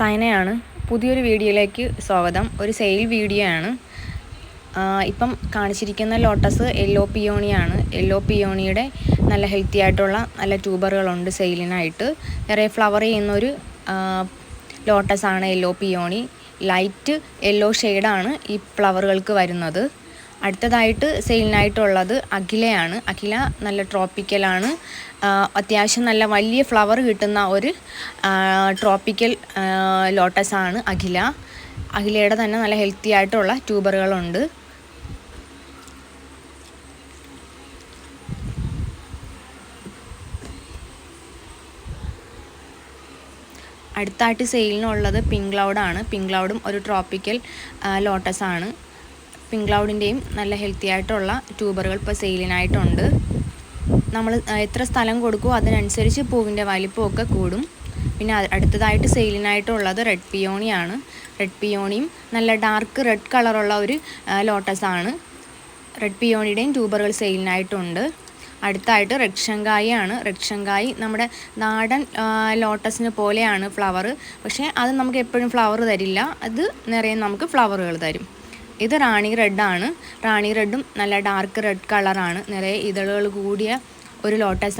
സൈനയാണ് പുതിയൊരു വീഡിയോയിലേക്ക് സ്വാഗതം. ഒരു സെയിൽ വീഡിയോ ആണ് ഇപ്പം കാണിച്ചിരിക്കുന്ന ലോട്ടസ് യെല്ലോ പിയോണിയാണ്. യെല്ലോ പിയോണിയുടെ നല്ല ഹെൽത്തി ആയിട്ടുള്ള നല്ല ട്യൂബറുകളുണ്ട് സെയിലിനായിട്ട്. നിറയെ ഫ്ലവർ ചെയ്യുന്നൊരു ആണ് യെല്ലോ പിയോണി. ലൈറ്റ് യെല്ലോ ഷെയ്ഡാണ് ഈ ഫ്ലവറുകൾക്ക് വരുന്നത്. അടുത്തതായിട്ട് സെയിലിനായിട്ടുള്ളത് അഖിലയാണ്. അഖില നല്ല ട്രോപ്പിക്കലാണ്. അത്യാവശ്യം നല്ല വലിയ ഫ്ലവർ കിട്ടുന്ന ഒരു ട്രോപ്പിക്കൽ ലോട്ടസാണ് അഖില. അഖിലയുടെ തന്നെ നല്ല ഹെൽത്തി ആയിട്ടുള്ള ട്യൂബറുകളുണ്ട്. അടുത്തായിട്ട് സെയിലിനുള്ളത് പിങ്ക് ക്ലൗഡാണ്. പിങ്ക് ക്ലൗഡും ഒരു ട്രോപ്പിക്കൽ ലോട്ടസാണ്. പിങ്ക് ക്ലൗഡിന്റെയും നല്ല ഹെൽത്തി ആയിട്ടുള്ള ട്യൂബറുകൾ ഇപ്പോൾ സെയിലിനായിട്ടുണ്ട് നമ്മൾ എത്ര സ്ഥലം കൊടുക്കുമോ അതിനനുസരിച്ച് പൂവിന്റെ വലിപ്പമൊക്കെ കൂടും. പിന്നെ അടുത്തതായിട്ട് സെയിലിനായിട്ടുള്ളത് റെഡ് പിയോണിയാണ് റെഡ് പിയോണിയും നല്ല ഡാർക്ക് റെഡ് കളറുള്ള ഒരു ലോട്ടസ് ആണ്. റെഡ് പിയോണിയുടെയും ട്യൂബറുകൾ സെയിലിനായിട്ടുണ്ട് അടുത്തായിട്ട് റക്ഷങ്കായാണ് റക്ഷങ്കായി നമ്മുടെ നാടൻ ലോട്ടസിന് പോലെയാണ് ഫ്ലവർ പക്ഷേ അത് നമുക്ക് എപ്പോഴും ഫ്ലവർ തരില്ല. അത് നിറയെ നമുക്ക് ഫ്ലവറുകൾ തരും. ഇത് റാണി റെഡാണ്. റാണി റെഡും നല്ല ഡാർക്ക് റെഡ് കളറാണ്. നിറയെ ഇതളുകൾ കൂടിയ ഒരു ലോട്ടസ്